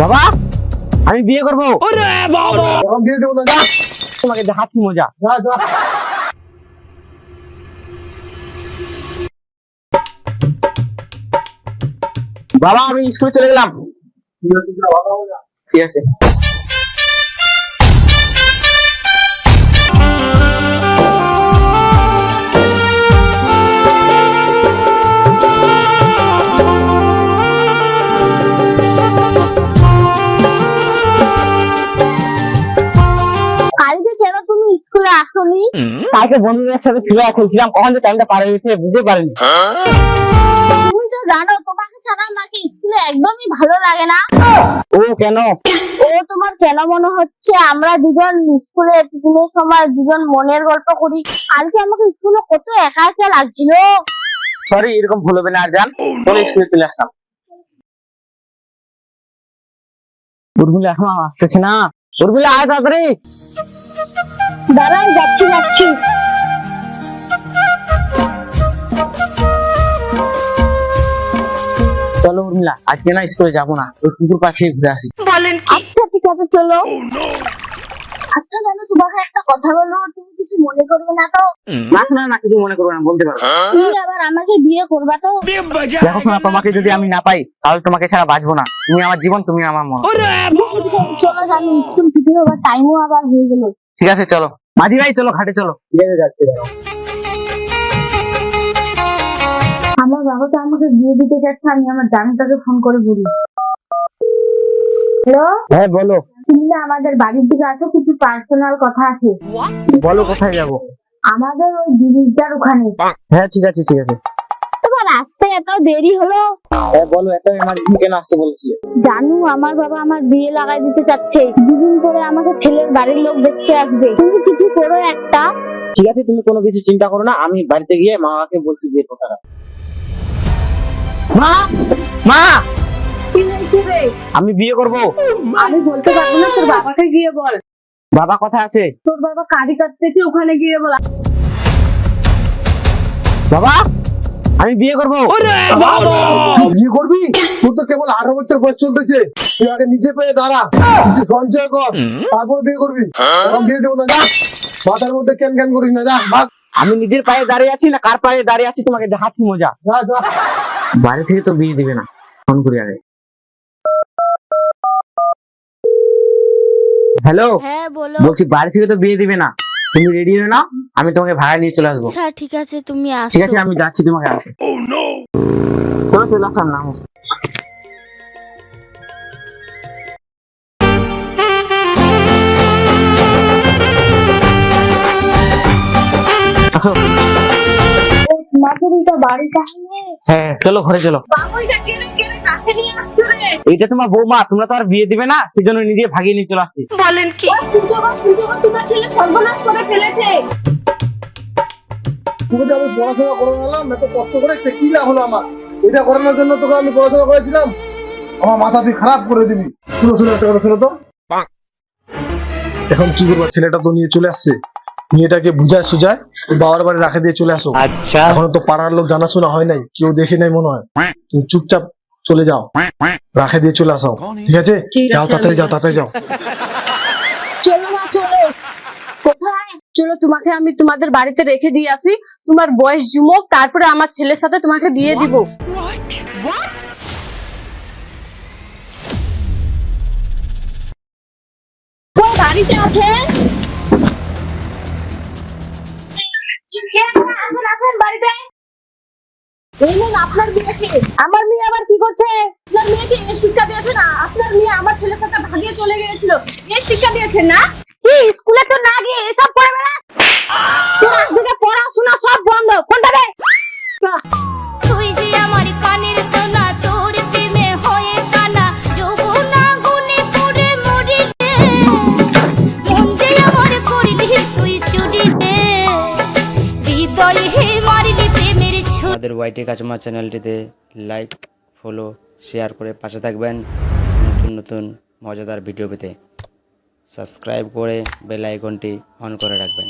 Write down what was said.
বাবা আমি বিয়ে করব। এখন দিয়ে দেবো না। যা তোমাকে দেখাচ্ছি মজা। বাবা আমি স্কুলে চলে গেলাম। ঠিক আছে, আসোনি কালকে বন্ধুদের সাথে ফিরে খেলছিলাম কখন যে টাইমটা পার হয়ে গেছে বুঝতে পারিনি। তুমি তো জানো তোমাকে ছাড়া আমাকে স্কুলে একদমই ভালো লাগে না। ও কেন? ও তোমার কেন মনে হচ্ছে? আমরা দুজন স্কুলে টিফিনের সময় দুজন মনের গল্প করি কালকে আমাকে স্কুলে কত একা একা লাগছিল। সরি এরকম ভুল হবে না আর জান চলে স্কুলে চলে আসলাম। উর্মিলা এখন আসতেছে না। উর্মিলা আয় তাড়াতাড়ি। দাঁড়াই যাচ্ছি যাচ্ছি। চলো উর্মিলা আজকে না স্কুলে যাব না ওই কুকুর পাশে ঘুরে আসি। আচ্ছা ঠিক আছে চলো। আচ্ছা জানো তোমাকে একটা কথা বলব তুমি কিছু মনে করবে না তো? না শোনা না কিছু মনে করব না বলতে পারো। তুমি আবার আমাকে বিয়ে করবা তো? দেখো শোনা তোমাকে যদি আমি না পাই তাহলে তোমাকে ছাড়া বাঁচবো না। তুমি আমার জীবন তুমি আমার মন চলো জানো স্কুল ছুটি হবার টাইমও আবার হয়ে গেল। ঠিক আছে চলো। মাঝি ভাই চলো ঘাটে চলো। ঠিক আছে যাচ্ছি আমার বাবা তো আমাকে বিয়ে দিতে যাচ্ছে আমি আমার জামাইটাকে ফোন করে বলি। হ্যালো? হ্যাঁ বলো। তুমি না আমাদের বাড়ির দিকে আসো কিছু পার্সোনাল কথা আছে। বলো কোথায় যাব? আমাদের ওই ব্রিজটার ওখানে। হ্যাঁ ঠিক আছে ঠিক আছে। আসতে এত দেরি হলো? হ্যাঁ বলো এত এমার্জেন্সি কেন আসতে বলছিলে? জানু আমার বাবা আমার বিয়ে লাগাই দিতে চাচ্ছে। দুদিন পরে আমাকে ছেলের বাড়ির লোক দেখতে আসবে। তুমি কিছু করো একটা। ঠিক আছে তুমি কোনো কিছু চিন্তা করো না আমি বাড়িতে গিয়ে মাকে বলছি বিয়ের কথাটা। মা! মা! কি হয়েছে রে? আমি বিয়ে করব। আমি বলতে পারব না তোর বাবাকে গিয়ে বল। বাবা কোথায় আছে। তোর বাবা কারি কাটতেছে ওখানে গিয়ে বল। বাবা! আমি বিয়ে করব। তুই বিয়ে করবি? তোর তো কেবল আঠারো বছর বয়স চলতেছে। তুই আগে নিজে পেয়ে দাঁড়া। সঞ্চয় কর। তারপর বিয়ে করবি। এখন দিয়ে দেবো না যা। মাথার মধ্যে ক্যান ক্যান করিস না যা। আমি নিজের পায়ে দাঁড়িয়ে আছি না কার পায়ে দাঁড়িয়ে আছি? তোমাকে দেখাচ্ছি মজা। বাড়ি থেকে তো বিয়ে দিবে না। ফোন করি আগে। হ্যালো? হ্যাঁ বলো। বলছি বাড়ি থেকে তো বিয়ে দিবে না। তুমি রেডি হয়ে না আমি তোমাকে ভাড়া নিয়ে চলে আসব। স্যার ঠিক আছে তুমি আসো ঠিক আছে আমি যাচ্ছি তোমাকে আসো ও নো চলো চলে আসলাম না হ্যাঁ চলো ঘরে চলো। বাবুইটা কেড়ে কেড়ে কাছে নিয়ে আসছো রে? এইটা তোমার বৌমা তোমরা তো আর বিয়ে দিবে না সেজন্য নিজে ভাগিয়ে নিয়ে চলে আসছি। ওই সুযোগ সুযোগ তোমার ছেলে সর্বনাশ করে ফেলেছে। তোকে যে আমি পড়াশোনা করে গেলাম এত কষ্ট করে সে কি লাভ হলো আমার? এটা করানোর জন্য তোকে আমি পড়াশোনা করেছিলাম। আমার মাথা তুই খারাপ করে দিবি। শুনো শুনো একটা কথা শোনো তো। এখন কি করব? ছেলেটা তো নিয়ে চলে আসছে। মেয়েটাকে বুঝায় সুজায় বাবার বাড়ি রাখে দিয়ে চলে আসো। আচ্ছা। এখনও তো পাড়ার লোক জানাশোনা হয় নাই কেউ দেখে নাই মনে হয়। তুমি চুপচাপ চলে যাও রাখে দিয়ে চলে আসো। ঠিক আছে? যাও তাড়াতাড়ি যাও তাড়াতাড়ি যাও। চলো না চলো। কোথায়? চলো তোমাকে আমি তোমাদের বাড়িতে রেখে দিয়ে আসি। তোমার বয়স যুমক তারপরে আমার ছেলের সাথে তোমাকে বিয়ে দিব। বাড়িতে আছে? আপনার মেয়েকে। আমার মেয়ে আবার কি করছে? আপনার মেয়েকে এ শিক্ষা দিয়েছে না? আপনার মেয়ে আমার ছেলের সাথে ভাগিয়ে চলে গিয়েছিল। এ শিক্ষা দিয়েছে না? কি, স্কুলে তো না গিয়ে এসব করে বেড়া আমাদের ওয়াইটি কাচমা চ্যানেলটিতে লাইক ফলো শেয়ার করে পাশে থাকবেন। নতুন নতুন, মজাদার ভিডিও পেতে। সাবস্ক্রাইব করে বেল আইকনটি অন করে রাখবেন।